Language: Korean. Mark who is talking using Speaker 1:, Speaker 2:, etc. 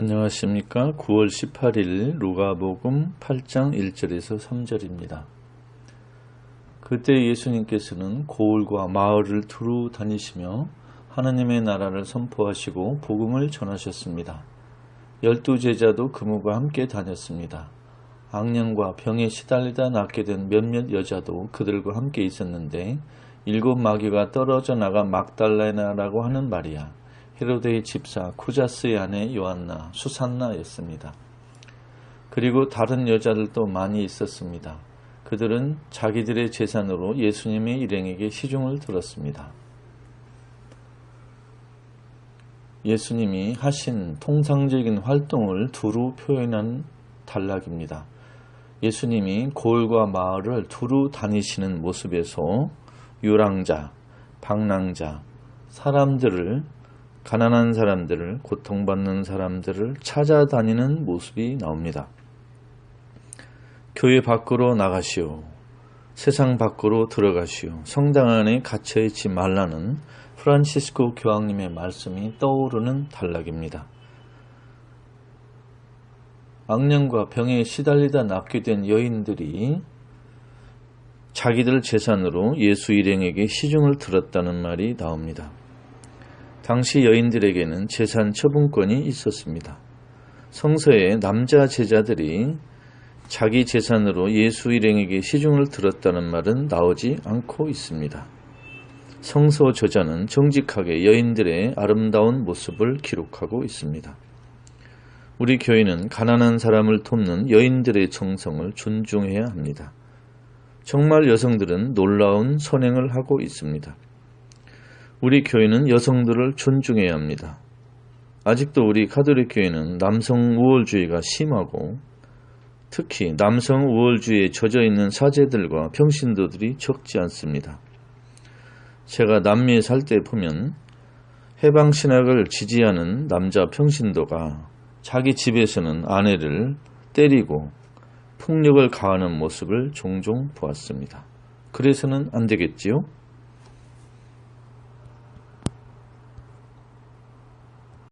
Speaker 1: 안녕하십니까. 9월 18일 루가복음 8장 1절에서 3절입니다. 그때 예수님께서는 고을과 마을을 두루 다니시며 하나님의 나라를 선포하시고 복음을 전하셨습니다. 열두 제자도 그무과 함께 다녔습니다. 악령과 병에 시달리다 낫게 된 몇몇 여자도 그들과 함께 있었는데 일곱 마귀가 떨어져 나가 막달레나라고 하는 말이야. 헤로데의 집사 쿠자스의 아내 요한나, 수산나였습니다. 그리고 다른 여자들도 많이 있었습니다. 그들은 자기들의 재산으로 예수님의 일행에게 시중을 들었습니다. 예수님이 하신 통상적인 활동을 두루 표현한 단락입니다. 예수님이 고을과 마을을 두루 다니시는 모습에서 유랑자, 방랑자, 사람들을 가난한 사람들을, 고통받는 사람들을 찾아다니는 모습이 나옵니다. 교회 밖으로 나가시오. 세상 밖으로 들어가시오. 성당 안에 갇혀있지 말라는 프란시스코 교황님의 말씀이 떠오르는 단락입니다. 악령과 병에 시달리다 낫게 된 여인들이 자기들 재산으로 예수 일행에게 시중을 들었다는 말이 나옵니다. 당시 여인들에게는 재산 처분권이 있었습니다. 성서에 남자 제자들이 자기 재산으로 예수 일행에게 시중을 들었다는 말은 나오지 않고 있습니다. 성서 저자는 정직하게 여인들의 아름다운 모습을 기록하고 있습니다. 우리 교회는 가난한 사람을 돕는 여인들의 정성을 존중해야 합니다. 정말 여성들은 놀라운 선행을 하고 있습니다. 우리 교회는 여성들을 존중해야 합니다. 아직도 우리 카톨릭 교회는 남성 우월주의가 심하고 특히 남성 우월주의에 젖어 있는 사제들과 평신도들이 적지 않습니다. 제가 남미에 살 때 보면 해방 신학을 지지하는 남자 평신도가 자기 집에서는 아내를 때리고 폭력을 가하는 모습을 종종 보았습니다. 그래서는 안 되겠지요?